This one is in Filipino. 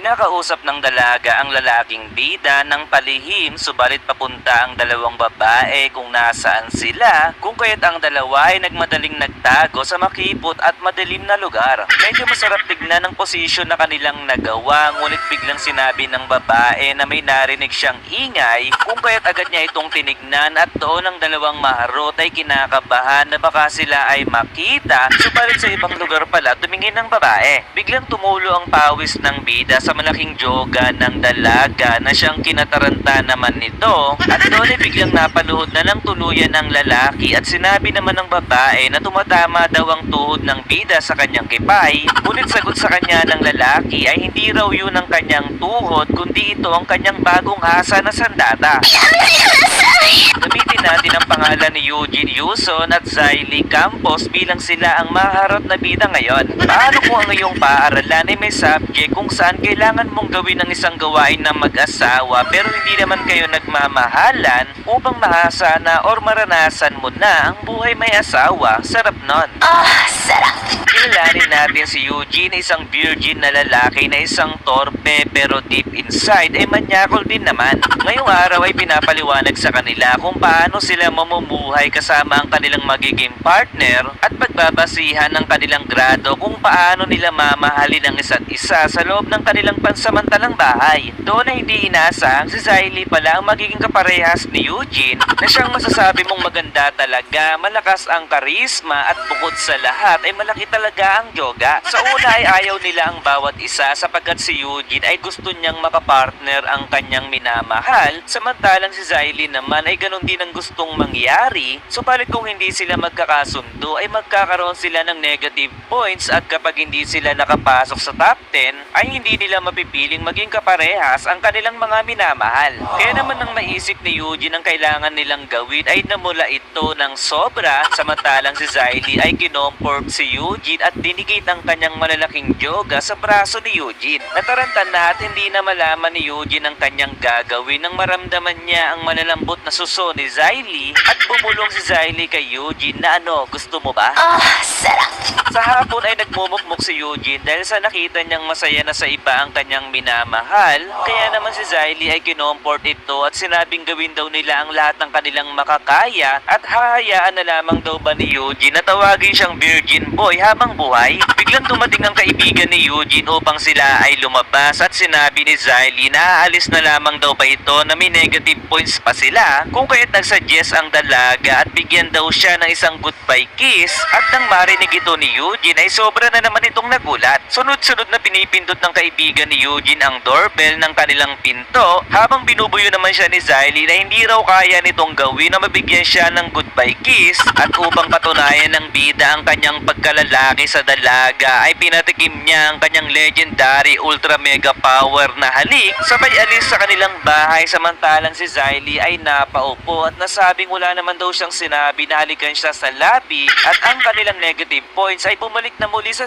Kinakausap ng dalaga ang lalaking bida ng palihim subalit papunta ang dalawang babae kung nasaan sila kung kaya't ang dalawa ay nagmadaling nagtago sa makipot at madilim na lugar. Medyo masarap tignan ang posisyon na kanilang nagawa ngunit biglang sinabi ng babae na may narinig siyang ingay kung kaya't agad niya itong tinignan at doon ang dalawang maharot ay kinakabahan na baka sila ay makita subalit sa ibang lugar pala tumingin ng babae. Biglang tumulo ang pawis ng bida sa malaking joga ng dalaga na siyang kinataranta naman nito. At doon ay biglang napaluhod na ng tuluyan ng lalaki at sinabi naman ng babae na tumatama daw ang tuhod ng bida sa kanyang kipay ngunit sagot sa kanya ng lalaki ay hindi raw yun ang kanyang tuhod kundi ito ang kanyang bagong hasa na sandata. Gamitin ang pangalan ni Eugene Yuson at Ziley Campos bilang sila ang maharap na bida ngayon. Paano kung ang iyong paaralan ay may subject kung saan kailangan mong gawin ang isang gawain ng mag-asawa pero hindi naman kayo nagmamahalan upang mahasana or maranasan mo na ang buhay may asawa? Sarap nun. Ah, sarap. Kilalanin natin si Eugene, isang virgin na lalaki na isang torpe pero deep inside ay manyakol din naman. Ngayong araw ay pinapaliwanag sa kanila kung paano sila mamumuhay kasama ang kanilang magiging partner at pagbabasihan ng kanilang grado kung paano nila mamahalin ang isa't isa sa loob ng kanilang pansamantalang bahay. Doon ay hindi inasang si Ziley pala ang magiging kaparehas ni Eugene na siyang masasabi mong maganda talaga, malakas ang karisma at bukod sa lahat ay malaki talaga ang yoga. Sa una ay ayaw nila ang bawat isa sapagkat si Eugene ay gusto niyang makapartner ang kanyang minamahal samantalang si Ziley naman ay ganun din ang gustong mangyari subalit kung hindi sila magkakasundo ay magkakaroon sila ng negative points at kapag hindi sila nakapasok sa top 10 ay hindi nila mapipiling maging kaparehas ang kanilang mga minamahal. Kaya naman ang maisip ni Eugene ang kailangan nilang gawin ay namula ito ng sobra samantalang si Ziley ay kinomport si Eugene at dinikit ang kanyang malalaking yoga sa braso ni Eugene. Nataranta na at hindi na malaman ni Eugene ang kanyang gagawin nang maramdaman niya ang malalambot na suso ni Ziley at bumulong si Ziley kay Eugene na ano, gusto mo ba? Ah, sarap. Sa hapon ay nagmumukmuk si Eugene dahil sa nakita niyang masaya na sa iba ang kanyang minamahal. Kaya naman si Ziley ay kinomport ito at sinabing gawin daw nila ang lahat ng kanilang makakaya at hahayaan na lamang daw ba ni Eugene na tawagin siyang virgin boy habang buhay. Biglang dumating ang kaibigan ni Eugene upang sila ay lumabas at sinabi ni Ziley na aalis na lamang daw ba ito na may negative points pa sila kung kaya't nagsuggest ang dalaga at bigyan daw siya ng isang goodbye kiss at nang marinig ito ni Eugene ay sobra na naman itong nagulat. Sunod-sunod na pinipindot ng kaibigan ni Eugene ang doorbell ng kanilang pinto habang binubuyo naman siya ni Ziley na hindi raw kaya nitong gawin na mabigyan siya ng goodbye kiss at upang patunayan ng bida ang kanyang pagkalalaki sa dalaga ay pinatikim niya ang kanyang legendary ultra mega power na halik sabay alis sa kanilang bahay samantalang si Ziley ay napaupo at nasabing wala naman daw siyang sinabi na halikan siya sa labi at ang kanilang negative points ay bumalik na muli sa